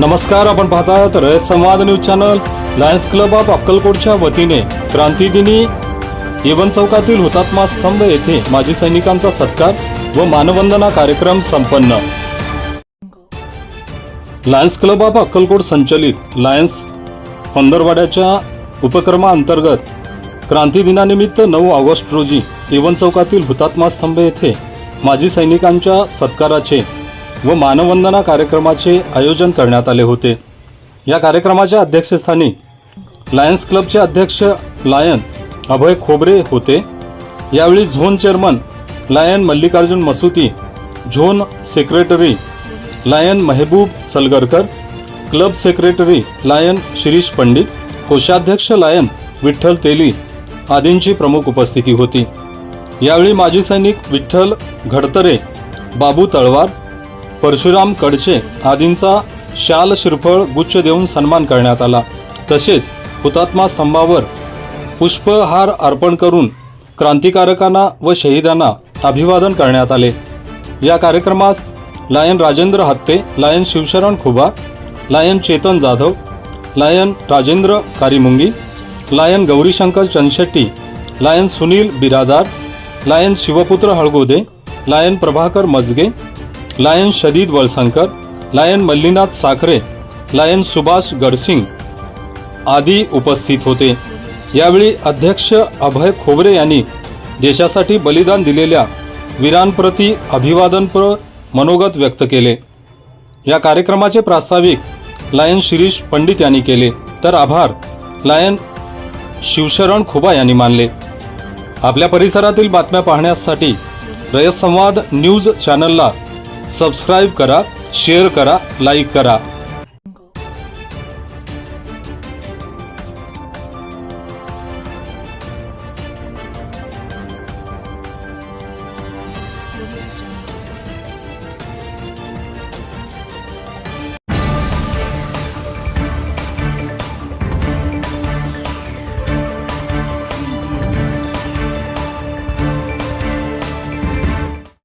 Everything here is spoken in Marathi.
नमस्कार आपण पाहतात रयत संवाद news channel. Lions Club of अक्कलकोटच्या वतीने क्रांतीदिनी येवन चौकातील हुतात्मा स्तंभ येथे माजी सैनिकांचा सत्कार व मानवंदना कार्यक्रम संपन्न. लायन्स क्लब ऑफ अक्कलकोट संचलित लायन्स पंधरवाड्याच्या उपक्रमाअंतर्गत क्रांती दिनानिमित्त नऊ ऑगस्ट रोजी येवन चौकातील हुतात्मा स्तंभ येथे माजी सैनिकांच्या सत्काराचे व मानवंदना कार्यक्रमाचे आयोजन करण्यात आले होते. या कार्यक्रमाच्या अध्यक्षस्थानी लायन्स क्लबचे अध्यक्ष लायन अभय खोबरे होते. यावेळी zone chairman Lion Mallikarjun Masuti zone secretary Lion Mehboob Salgarkar club secretary Lion Shirish Pandit कोषाध्यक्ष लायन विठ्ठल तेली आदींची प्रमुख उपस्थिती होती. यावेळी माजी सैनिक विठ्ठल घडतरे बाबू तळवार परशुराम कडचे आदींचा शाल शिरफळ गुच्छ देऊन सन्मान करण्यात आला. तसेच हुतात्मा स्तंभावर पुष्पहार अर्पण करून क्रांतिकारकांना व शहीदांना अभिवादन करण्यात आले. या कार्यक्रमास Lion Rajendra Hatte Lion Shivsharan Khuba Lion Chetan Jadhav Lion Rajendra Karimungi Lion Gaurishankar Chandshetti Lion Sunil Biradar Lion Shivputra Halgode Lion Prabhakar Majge Lion Shadid Walsankar Lion Mallinath Sakhare Lion Subhash Gadsing आदी उपस्थित होते. यावेळी अध्यक्ष अभय खोबरे यांनी देशासाठी बलिदान दिलेल्या वीरांप्रती अभिवादनपर मनोगत व्यक्त केले. या कार्यक्रमाचे प्रास्ताविक लायन शिरीष पंडित यांनी केले. तर आभार लायन शिवशरण खुबा यांनी मानले. आपल्या परिसरातील बातम्या पाहण्यासाठी रयत संवाद न्यूज चॅनलला सबस्क्राईब करा शेअर करा लाईक करा.